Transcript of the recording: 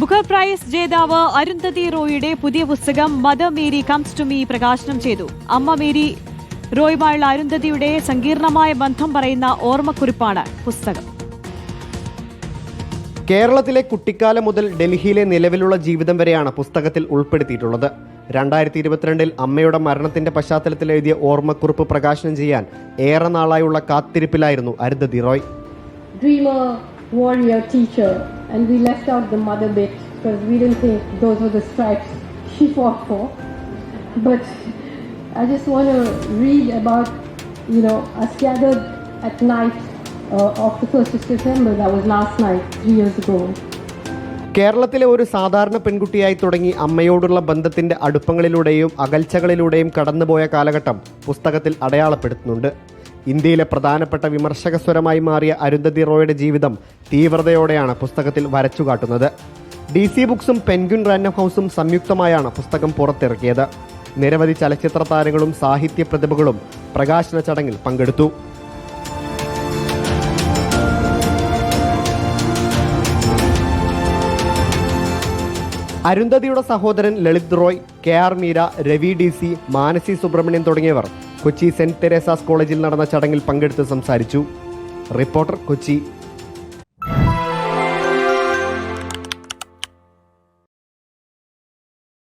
Booker price ജേതാവ് അരുന്ധതി റോയിയുടെ പുതിയ പുസ്തകം Mother Mary comes to me പ്രകാശനം ചെയ്തു. അമ്മ മേരി റോയുമായുള്ള അരുന്ധതിയുടെ സങ്കീർണമായ ബന്ധം പറയുന്ന ഓർമ്മക്കുറിപ്പാണ് പുസ്തകം. കേരളത്തിലെ കുട്ടിക്കാലം മുതൽ ഡൽഹിയിലെ നിലവിലുള്ള ജീവിതം വരെയാണ് പുസ്തകത്തിൽ ഉൾപ്പെടുത്തിയിട്ടുള്ളത്. രണ്ടായിരത്തി ഇരുപത്തിരണ്ടിൽ അമ്മയുടെ മരണത്തിന്റെ പശ്ചാത്തലത്തിൽ എഴുതിയ ഓർമ്മക്കുറിപ്പ് പ്രകാശനം ചെയ്യാൻ ഏറെ നാളായുള്ള കാത്തിരിപ്പിലായിരുന്നു Arundhati Roy. And we left out the mother bit because we didn't think those were the stripes she fought for. But I just want to read about, you know, us gathered at night uh, of the 1st of September, that was last night, three years ago. കേരളത്തിലെ ഒരു സാധാരണ പെൺകുട്ടിയായി തുടങ്ങി അമ്മയോടുള്ള ബന്ധത്തിന്റെ അടുപ്പങ്ങളിലൂടെയും അകൽച്ചകളിലൂടെയും കടന്നുപോയ കാലഘട്ടം പുസ്തകത്തിൽ അടയാളപ്പെടുത്തുന്നുണ്ട് ഇന്ത്യയിലെ പ്രധാനപ്പെട്ട വിമർശക സ്വരമായി മാറിയ അരുന്ധതി റോയുടെ ജീവിതം തീവ്രതയോടെയാണ് പുസ്തകത്തിൽ വരച്ചുകാട്ടുന്നത്. ഡി സി ബുക്സും പെൻഗ്വിൻ റാൻഡം ഹൗസും സംയുക്തമായാണ് പുസ്തകം പുറത്തിറക്കിയത്. നിരവധി ചലച്ചിത്ര താരങ്ങളും സാഹിത്യ പ്രതിഭകളും പ്രകാശന ചടങ്ങിൽ പങ്കെടുത്തു. അരുന്ധതിയുടെ സഹോദരൻ Lalit Roy K R Meera Ravi D C Manasi Subramanian തുടങ്ങിയവർ കൊച്ചി സെന്റ് തെരേസാസ് കോളേജിൽ നടന്ന ചടങ്ങിൽ പങ്കെടുത്ത് സംസാരിച്ചു. റിപ്പോർട്ടർ കൊച്ചി